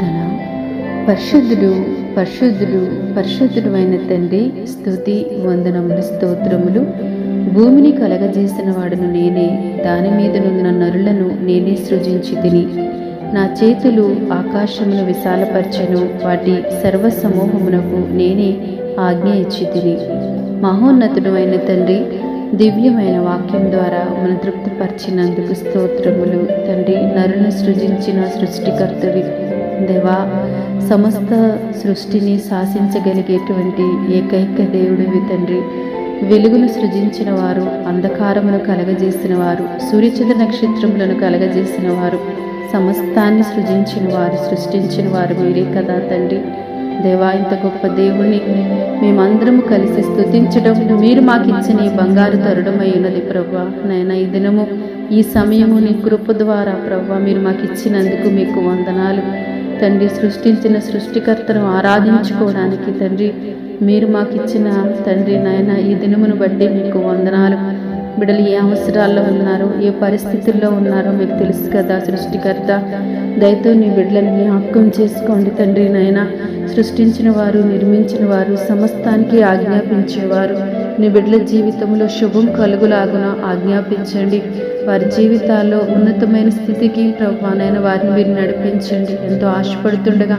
ప్రార్థన పరిశుద్ధుడు పరిశుద్ధుడు పరిశుద్ధుడు అయిన తండ్రి స్థుతి వందనములు స్తోత్రములు. భూమిని కలగజేసిన వాడును నేనే. దాని మీదనున్న నరులను నేనే సృజించి తిని నా చేతులు ఆకాశమును విశాలపరచను. వాటి సర్వ సమూహమునకు నేనే ఆజ్ఞ ఇచ్చి తిని మహోన్నతుడు అయిన తండ్రి దివ్యమైన వాక్యం ద్వారా మన తృప్తిపరిచినందుకు స్తోత్రములు. తండ్రి నరుని సృజించిన సృష్టికర్తవి. దేవా సమస్త సృష్టిని శాసించగలిగేటువంటి ఏకైక దేవుడివి తండ్రి? వెలుగును సృజించిన వారు అంధకారమును కలగజేసిన వారు సూర్యచంద్ర నక్షత్రములను కలగజేసిన వారు సమస్తాన్ని సృజించిన వారు సృష్టించిన వారు మీరే కదా తండ్రి. దేవా ఇంత గొప్ప దేవుణ్ణి మేమందరము కలిసి స్థుతించడం మీరు మాకు ఇచ్చిన ఈ బంగారు తరుణమై ఉన్నది ప్రభా నాయన ఈ దినము ఈ సమయము నీ కృప ద్వారా ప్రభా మీరు మాకు ఇచ్చినందుకు మీకు వందనాలు. తండ్రి సృష్టించిన సృష్టికర్తను ఆరాధించుకోవడానికి తండ్రి మీరు మాకు ఇచ్చిన తండ్రి నాయన ఈ దినమును బట్టి మీకు వందనాలు. బిడ్డలు ఏ అవసరాల్లో ఉన్నారో ఏ పరిస్థితుల్లో ఉన్నారో మీకు తెలుసు కదా సృష్టికర్త. దయతో నీ బిడ్డలను జ్ఞాపకం చేసుకోండి తండ్రి నాయన. సృష్టించిన వారు నిర్మించిన వారు సమస్తానికి ఆజ్ఞాపించేవారు. నీ బిడ్డల జీవితంలో శుభం కలుగులాగున ఆజ్ఞాపించండి. వారి జీవితాల్లో ఉన్నతమైన స్థితికి ప్రభానైన వారిని మీరు నడిపించండి. ఎంతో ఆశపడుతుండగా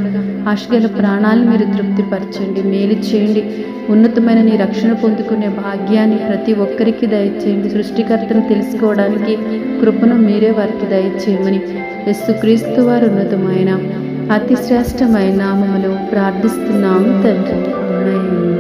ఆశగల ప్రాణాలను మీరు తృప్తిపరచండి. మేలు చేయండి. ఉన్నతమైన నీ రక్షణ పొందుకునే భాగ్యాన్ని ప్రతి ఒక్కరికి దయచేయండి. సృష్టికర్తను తెలుసుకోవడానికి కృపను మీరే వారికి దయచేయమని యస్సుక్రీస్తు వారు ఉన్నతమైన అతి శ్రేష్టమైన నామములు ప్రార్థిస్తున్నాము తండ్రి.